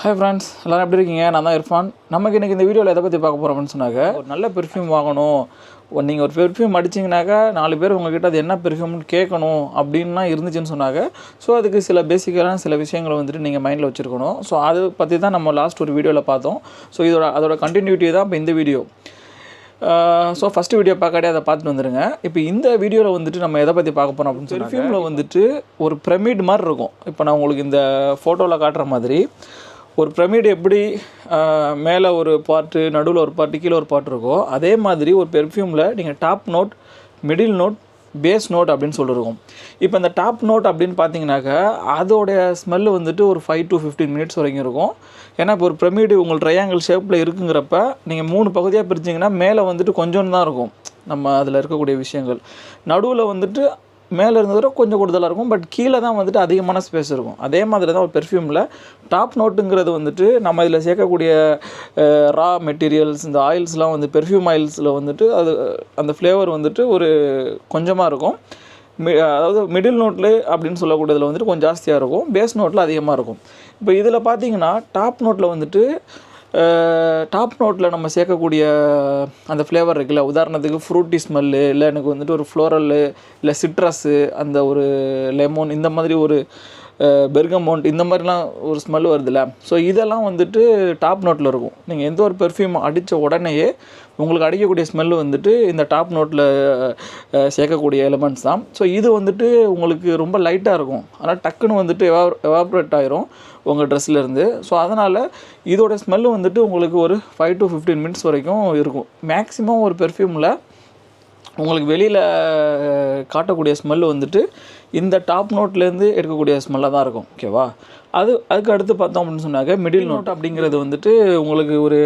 Hi friends எல்லோரும் எப்படி இருக்கீங்க? நான் தான் இர்ஃபான். நமக்கு இன்றைக்கி இந்த வீடியோவில் எதை பற்றி பார்க்க போகிறோம் அப்படின்னு சொன்னாக்க ஒரு நல்ல பெர்ஃப்யூம் வாங்கணும். நீங்கள் ஒரு பெர்ஃப்யூம் அடிச்சிங்கனாக்கா நாலு பேர் உங்ககிட்ட அது என்ன பெர்ஃப்யூம்னு கேட்கணும் அப்படின்லாம் இருந்துச்சுன்னு சொன்னாங்க ஸோ அதுக்கு சில பேசிக்கலான சில விஷயங்களை வந்துட்டு நீங்கள் மைண்டில் வச்சுருக்கணும். ஸோ அதை பற்றி தான் நம்ம லாஸ்ட் ஒரு வீடியோவில் பார்த்தோம். ஸோ இதோட அதோட கண்டினியூட்டி தான் இப்போ இந்த வீடியோ. ஸோ ஃபஸ்ட்டு வீடியோ பார்க்காடே அதை பார்த்துட்டு வந்துடுங்க இப்போ இந்த வீடியோவில் வந்துட்டு நம்ம எதை பற்றி பார்க்க போகிறோம் அப்படின்னு பெர்ஃப்யூமில் வந்துட்டு ஒரு பிரமிட் மாதிரி இருக்கும். இப்போ நான் உங்களுக்கு இந்த ஃபோட்டோவில் காட்டுற மாதிரி ஒரு பிரமிடு எப்படி மேலே ஒரு பார்ட்டு நடுவில் ஒரு பார்ட்டு கீழே ஒரு பார்ட் இருக்கோ அதே மாதிரி ஒரு பெர்ஃப்யூமில் நீங்கள் top note middle note base note அப்படின்னு சொல்லியிருக்கோம் இப்போ இந்த டாப் நோட் அப்படின்னு பார்த்தீங்கன்னாக்கா அதோடைய ஸ்மெல் வந்துட்டு ஒரு ஃபைவ் டு ஃபிஃப்டீன் மினிட்ஸ் வரைக்கும் இருக்கும். ஏன்னா இப்போ ஒரு பிரமிடு உங்கள் ட்ரையாங்கிள் ஷேப்பில் இருக்குங்கிறப்ப நீங்கள் மூணு பகுதியாக பிரிச்சிங்கன்னா மேலே வந்துட்டு கொஞ்சம் தான் இருக்கும். நம்ம அதில் இருக்கக்கூடிய விஷயங்கள். நடுவில் வந்துட்டு மேலே இருந்ததோட கொஞ்சம் கூடுதலாக இருக்கும். பட் கீழே தான் வந்துட்டு அதிகமான ஸ்பேஸ் இருக்கும். அதே மாதிரி தான் ஒரு பெர்ஃப்யூமில் டாப் நோட்டுங்கிறது வந்துட்டு நம்ம இதில் சேர்க்கக்கூடிய ரா மெட்டீரியல்ஸ் இந்த ஆயில்ஸ்லாம் வந்து பெர்ஃப்யூம் ஆயில்ஸில் வந்துட்டு அது அந்த ஃப்ளேவர் வந்துட்டு ஒரு கொஞ்சமாக இருக்கும். மி அதாவது மிடில் நோட்டில் அப்படின்னு சொல்லக்கூடியதில் வந்துட்டு கொஞ்சம் ஜாஸ்தியாக இருக்கும். பேஸ் நோட்டில் அதிகமாக இருக்கும். இப்போ இதில் பார்த்தீங்கன்னா டாப் நோட்டில் வந்துட்டு டாப் நோட்டில் நம்ம சேர்க்கக்கூடிய அந்த ஃப்ளேவர் இருக்குல்ல உதாரணத்துக்கு ஃப்ரூட்டி ஸ்மெல்லு இல்லை எனக்கு வந்துட்டு ஒரு ஃப்ளோரல்லு இல்லை சிட்ரஸ்ஸு அந்த ஒரு லெமன் இந்த மாதிரி ஒரு பெர்கமோண்ட் இந்த மாதிரிலாம் ஒரு ஸ்மெல் வருதுல்ல. ஸோ இதெல்லாம் வந்துட்டு டாப் நோட்டில் இருக்கும். நீங்கள் எந்த ஒரு பெர்ஃப்யூம் அடித்த உடனேயே உங்களுக்கு அடிக்கக்கூடிய ஸ்மெல்லு வந்துட்டு இந்த டாப் நோட்டில் சேர்க்கக்கூடிய எலிமெண்ட்ஸ் தான். ஸோ இது வந்துட்டு உங்களுக்கு ரொம்ப லைட்டாக இருக்கும். ஆனால் டக்குன்னு வந்துட்டு எவா எவாப்ரேட் ஆயிரும். உங்கள் ட்ரெஸ்லேருந்து ஸோ அதனால் இதோட ஸ்மெல்லு வந்துட்டு உங்களுக்கு ஒரு ஃபைவ் டு ஃபிஃப்டீன் மினிட்ஸ் வரைக்கும் இருக்கும். மேக்ஸிமம் ஒரு பெர்ஃப்யூமில் உங்களுக்கு வெளியில் காட்டக்கூடிய ஸ்மெல்லு வந்துட்டு இந்த டாப் நோட்லேருந்து எடுக்கக்கூடிய ஸ்மெல்லாக தான் இருக்கும். ஓகேவா அது அதுக்கு அடுத்து பார்த்தோம் அப்படின்னு சொன்னாக்க மிடில் நோட் அப்படிங்கிறது வந்துட்டு உங்களுக்கு ஒரு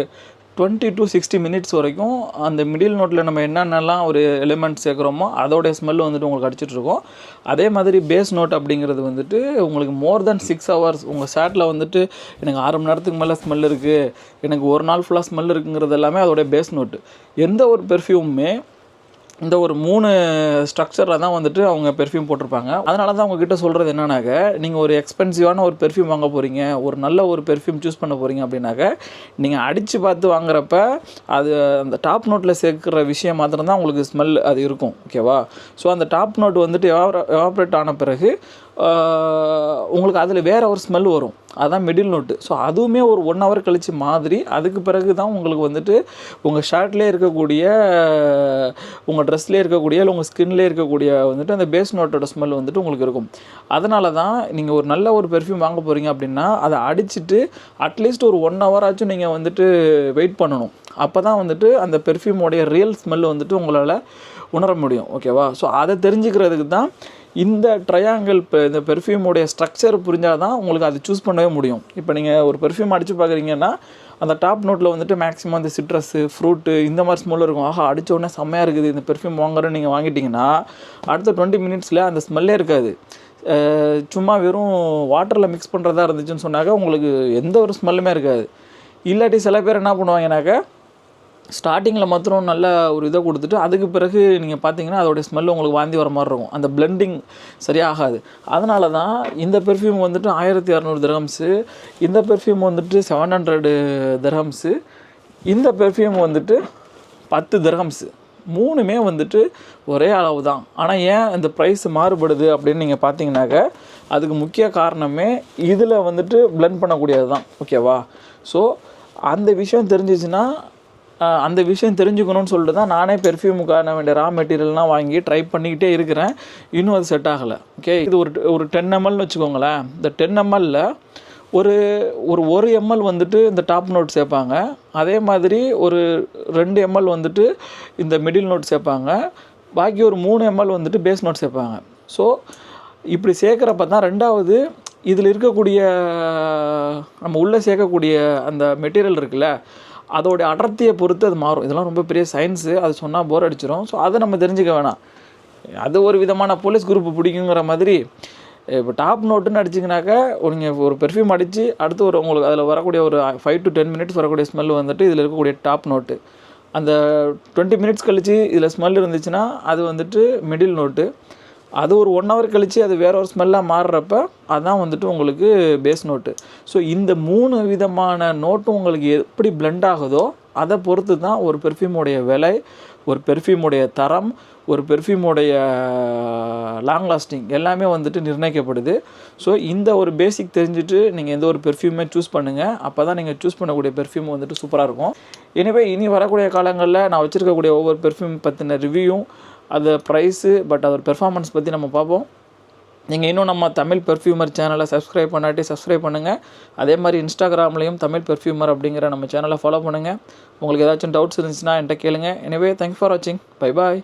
டுவெண்ட்டி டு சிக்ஸ்டி மினிட்ஸ் வரைக்கும் அந்த மிடில் நோட்டில் நம்ம என்னென்னலாம் ஒரு எலிமெண்ட் சேர்க்குறோமோ அதோடைய ஸ்மெல் வந்துட்டு உங்களுக்கு அடிச்சிட்ருக்கோம் அதே மாதிரி பேஸ் நோட் அப்படிங்கிறது வந்துட்டு உங்களுக்கு மோர் தென் சிக்ஸ் ஹவர்ஸ் உங்கள் சேட்டில் வந்துட்டு எனக்கு ஆறு மணி நேரத்துக்கு மேலே ஸ்மெல் இருக்குது எனக்கு ஒரு நாள் ஃபுல்லாக ஸ்மெல் இருக்குங்கிறது எல்லாமே அதோடைய பேஸ் நோட்டு எந்த ஒரு பெர்ஃப்யூமுமே இந்த ஒரு மூணு ஸ்ட்ரக்சரில் தான் வந்துட்டு அவங்க பெர்ஃப்யூம் போட்டிருப்பாங்க. அதனால தான் அவங்கக்கிட்ட சொல்கிறது என்னன்னாக்க நீங்கள் ஒரு எக்ஸ்பென்சிவான ஒரு பெர்ஃப்யூம் வாங்க போகிறீங்க ஒரு நல்ல ஒரு பெர்ஃப்யூம் சூஸ் பண்ண போகிறீங்க அப்படின்னாக்க நீங்கள் அடித்து பார்த்து வாங்குறப்ப அது அந்த டாப் நோட்டில் சேர்க்குற விஷயம் மாத்திரம் தான் உங்களுக்கு ஸ்மெல் அது இருக்கும் ஓகேவா ஸோ அந்த டாப் நோட் வந்துட்டு எவாப்ரேட் ஆன பிறகு உங்களுக்கு அதில் வேறு ஒரு ஸ்மெல் வரும். அதுதான் மிடில் நோட்டு ஸோ அதுவுமே ஒரு ஒன் ஹவர் கழித்து மாதிரி அதுக்கு பிறகு தான் உங்களுக்கு வந்துட்டு உங்கள் ஷர்ட்லேயே இருக்கக்கூடிய உங்கள் ட்ரெஸ்லேயே இருக்கக்கூடிய இல்லை உங்கள் ஸ்கின்லேயே இருக்கக்கூடிய வந்துட்டு அந்த பேஸ் நோட்டோட ஸ்மெல் வந்துட்டு உங்களுக்கு இருக்கும். அதனால தான் நீங்கள் ஒரு நல்ல ஒரு பெர்ஃப்யூம் வாங்க போகிறீங்க அப்படின்னா அதை அடிச்சுட்டு அட்லீஸ்ட் ஒரு ஒன் ஹவர் ஆச்சும் நீங்கள் வந்துட்டு வெயிட் பண்ணணும். அப்போ தான் வந்துட்டு அந்த பெர்ஃப்யூமோடைய ரியல் ஸ்மெல் வந்துட்டு உங்களால் உணர முடியும். ஓகேவா ஸோ அதை தெரிஞ்சுக்கிறதுக்கு தான் இந்த ட்ரையாங்கிள் இப்போ இந்த பெர்ஃப்யூமுடைய ஸ்ட்ரக்சர் புரிஞ்சால் தான் உங்களுக்கு அது சூஸ் பண்ணவே முடியும். இப்போ நீங்கள் ஒரு பெர்ஃப்யூம் அடித்து பார்க்குறீங்கன்னா அந்த டாப் நோட்டில் வந்துட்டு மேக்ஸிமம் அந்த சிட்ரஸ்ஸு ஃப்ரூட்டு இந்த மாதிரி ஸ்மெல் இருக்கும். ஆஹா அடித்த உடனே செம்மையாக இருக்குது இந்த பெர்ஃப்யூம் வாங்குறேன்னு நீங்கள் வாங்கிட்டீங்கன்னா அடுத்த டுவெண்ட்டி மினிட்ஸில் அந்த ஸ்மெல்லே இருக்காது. சும்மா வெறும் வாட்டரில் மிக்ஸ் பண்ணுறதா இருந்துச்சுன்னு சொன்னாக்க உங்களுக்கு எந்த ஒரு ஸ்மெல்லுமே இருக்காது. இல்லாட்டி சில பேர் என்ன பண்ணுவாங்கனாக்கா ஸ்டார்டிங்கில் மாத்திரம் நல்ல ஒரு இதை கொடுத்துட்டு அதுக்கு பிறகு நீங்கள் பார்த்தீங்கன்னா அதோடைய ஸ்மெல் உங்களுக்கு வாந்தி வர மாதிரி இருக்கும். அந்த பிளெண்டிங் சரியாகாது. அதனால தான் இந்த பெர்ஃப்யூம் வந்துட்டு ஆயிரத்தி இரநூறு திரம்ஸு இந்த பெர்ஃப்யூம் வந்துட்டு செவன் ஹண்ட்ரடு திரம்ஸு இந்த பெர்ஃப்யூம் வந்துட்டு பத்து திரம்ஸு மூணுமே வந்துட்டு ஒரே அளவு தான் ஆனால் ஏன் இந்த ப்ரைஸ் மாறுபடுது அப்படின்னு நீங்கள் பார்த்தீங்கன்னாக்க அதுக்கு முக்கிய காரணமே இதில் வந்துட்டு பிளெண்ட் பண்ணக்கூடியது தான் ஓகேவா ஸோ அந்த விஷயம் தெரிஞ்சிச்சுன்னா அந்த விஷயம் தெரிஞ்சுக்கணும்னு சொல்லிட்டு தான் நானே பெர்ஃப்யூமுக்கான வேண்டிய ரா மெட்டீரியல்லாம் வாங்கி ட்ரை பண்ணிக்கிட்டே இருக்கிறேன். இன்னும் அது செட் ஆகலை. ஓகே இது ஒரு ஒரு டென் எம்எல்னு வச்சுக்கோங்களேன். இந்த டென் எம்எல்ல ஒரு ஒரு ஒரு எம்எல் வந்துட்டு இந்த டாப் நோட் சேர்ப்பாங்க. அதே மாதிரி ஒரு ரெண்டு எம்எல் வந்துட்டு இந்த மிடில் நோட் சேர்ப்பாங்க. பாக்கி ஒரு மூணு எம்எல் வந்துட்டு பேஸ் நோட் சேர்ப்பாங்க. ஸோ இப்படி சேர்க்குறப்ப தான் ரெண்டாவது இதில் இருக்கக்கூடிய நம்ம உள்ளே சேர்க்கக்கூடிய அந்த மெட்டீரியல் இருக்குல்ல அதோடைய அடர்த்தியை பொறுத்து அது மாறும். இதெல்லாம் ரொம்ப பெரிய சயின்ஸு அது சொன்னால் போர் அடிச்சிடும் ஸோ அதை நம்ம தெரிஞ்சுக்க வேணாம். அது ஒரு விதமான போலீஸ் குரூப் பிடிக்குங்கிற மாதிரி இப்போ டாப் நோட்டுன்னு அடிச்சிங்கனாக்கா நீங்கள் ஒரு பெர்ஃப்யூம் அடித்து அடுத்து ஒரு உங்களுக்கு அதில் வரக்கூடிய ஒரு ஃபைவ் டு டென் மினிட்ஸ் வரக்கூடிய ஸ்மெல் வந்துட்டு இதில் இருக்கக்கூடிய டாப் நோட்டு அந்த டுவெண்ட்டி மினிட்ஸ் கழித்து இதில் ஸ்மெல் இருந்துச்சுன்னா அது வந்துட்டு மிடில் நோட்டு அது ஒரு ஒன் ஹவர் கழித்து அது வேற ஒரு ஸ்மெல்லாக மாறுறப்ப அதான் வந்துட்டு உங்களுக்கு பேஸ் நோட்டு ஸோ இந்த மூணு விதமான நோட்டும் உங்களுக்கு எப்படி பிளெண்ட் ஆகுதோ அதை பொறுத்து தான் ஒரு பெர்ஃப்யூமுடைய விலை ஒரு பெர்ஃப்யூமுடைய தரம் ஒரு பெர்ஃப்யூமுடைய லாங் லாஸ்டிங் எல்லாமே வந்துட்டு நிர்ணயிக்கப்படுது. ஸோ இந்த ஒரு பேசிக் தெரிஞ்சுட்டு நீங்கள் எந்த ஒரு பெர்ஃப்யூமே சூஸ் பண்ணுங்கள் அப்போ தான் நீங்கள் சூஸ் பண்ணக்கூடிய பெர்ஃப்யூம் வந்துட்டு சூப்பராக இருக்கும். எனவே இனி வரக்கூடிய காலங்களில் நான் வச்சுருக்கக்கூடிய ஒவ்வொரு பெர்ஃப்யூம் பற்றின ரிவ்யூவும் அது ப்ரைஸு பட் அதோட பெர்ஃபார்மன்ஸ் பற்றி நம்ம பார்ப்போம். நீங்கள் இன்னும் நம்ம தமிழ் பெர்ஃப்யூமர் சேனலை சப்ஸ்கிரைப் பண்ணாட்டி சப்ஸ்கிரைப் பண்ணுங்கள் அதே மாதிரி இன்ஸ்டாகிராம்லேயும் தமிழ் பெர்ஃப்யூமர் அப்படிங்கிற நம்ம சேனலை ஃபாலோ பண்ணுங்கள் உங்களுக்கு ஏதாச்சும் டவுட்ஸ் இருந்துச்சுன்னா என்கிட்ட கேளுங்க. எனவே தேங்க்ஸ் ஃபார் வாட்சிங் பை பாய்